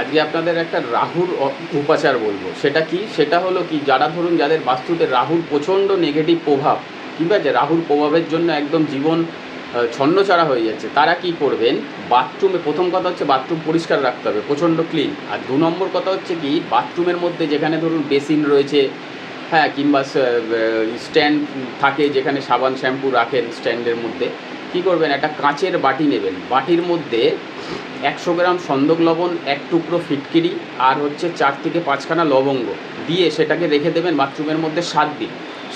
আজকে আপনাদের একটা রাহুর উপাচার বলব। সেটা কি? সেটা হলো কি, যারা ধরুন যাদের বাস্তুতে রাহুর প্রচণ্ড নেগেটিভ প্রভাব, ঠিক আছে? রাহুর প্রভাবের জন্য একদম জীবন ছন্নছাড়া হয়ে যাচ্ছে, তারা কি করবেন? বাথরুমে, প্রথম কথা হচ্ছে বাথরুম পরিষ্কার রাখতে হবে, প্রচণ্ড ক্লিন আর দু নম্বর কথা হচ্ছে কি, বাথরুমের মধ্যে যেখানে ধরুন বেসিন রয়েছে হ্যাঁ কিংবা স্ট্যান্ড থাকে যেখানে সাবান শ্যাম্পু রাখেন স্ট্যান্ডের মধ্যে, কি করবেন? একটা কাঁচের বাটি নেবেন। বাটির মধ্যে একশো গ্রাম সন্দক লবণ, এক টুকরো ফিটকিরি আর হচ্ছে চার থেকে পাঁচখানা লবঙ্গ দিয়ে সেটাকে রেখে দেবেন বাথরুমের মধ্যে সাত দিন।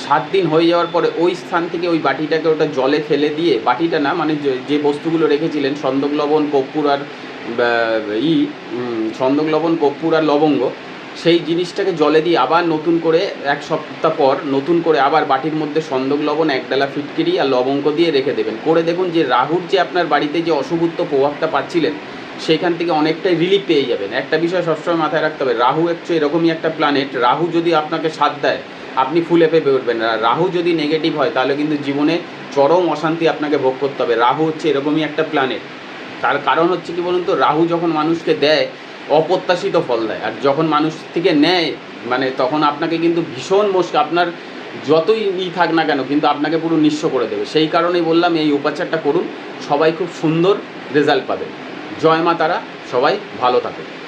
সাত দিন হয়ে যাওয়ার পরে ওই স্থান থেকে ওই বাটিটাকে ওটা জলে ফেলে দিয়ে, বাটিটা না মানে যে- বস্তুগুলো রেখেছিলেন, সন্দক লবণ, কর্পূর আর ই সন্দক লবণ, কর্পূর আর লবঙ্গ সেই জিনিসটাকে জলে দিয়ে আবার নতুন করে এক সপ্তাহ পর নতুন করে আবার বাটির মধ্যে সন্দক লবণ, এক ডালা ফিটকিরি আর লবঙ্গ দিয়ে রেখে দেবেন। করে দেখুন যে রাহুর যে আপনার বাড়িতে যে অশুভত্ব প্রভাবটা পাচ্ছিলেন সেইখান থেকে অনেকটাই রিলিফ পেয়ে যাবেন। একটা বিষয় সবসময় মাথায় রাখতে হবে, রাহু একটু এরকমই একটা প্ল্যানেট রাহু যদি আপনাকে সাথ দেয়, আপনি ফুলে পেপে উঠবেন আর রাহু যদি নেগেটিভ হয়, তাহলে কিন্তু জীবনে চরম অশান্তি আপনাকে ভোগ করতে হবে। রাহু হচ্ছে এরকমই একটা প্ল্যানেট তার কারণ হচ্ছে কি বলুন তো, রাহু যখন মানুষকে দেয় অপ্রত্যাশিত ফল দেয়। আর যখন মানুষ থেকে নেয় মানে তখন আপনাকে কিন্তু ভীষণ মুশকিল, আপনার যতই ই থাক না কেন, কিন্তু আপনাকে পুরো নিঃস্ব করে দেবে। সেই কারণেই বললাম, এই উপাচারটা করুন, সবাই খুব সুন্দর রেজাল্ট পাবে। জয় মা তারা, সবাই ভালো থাকে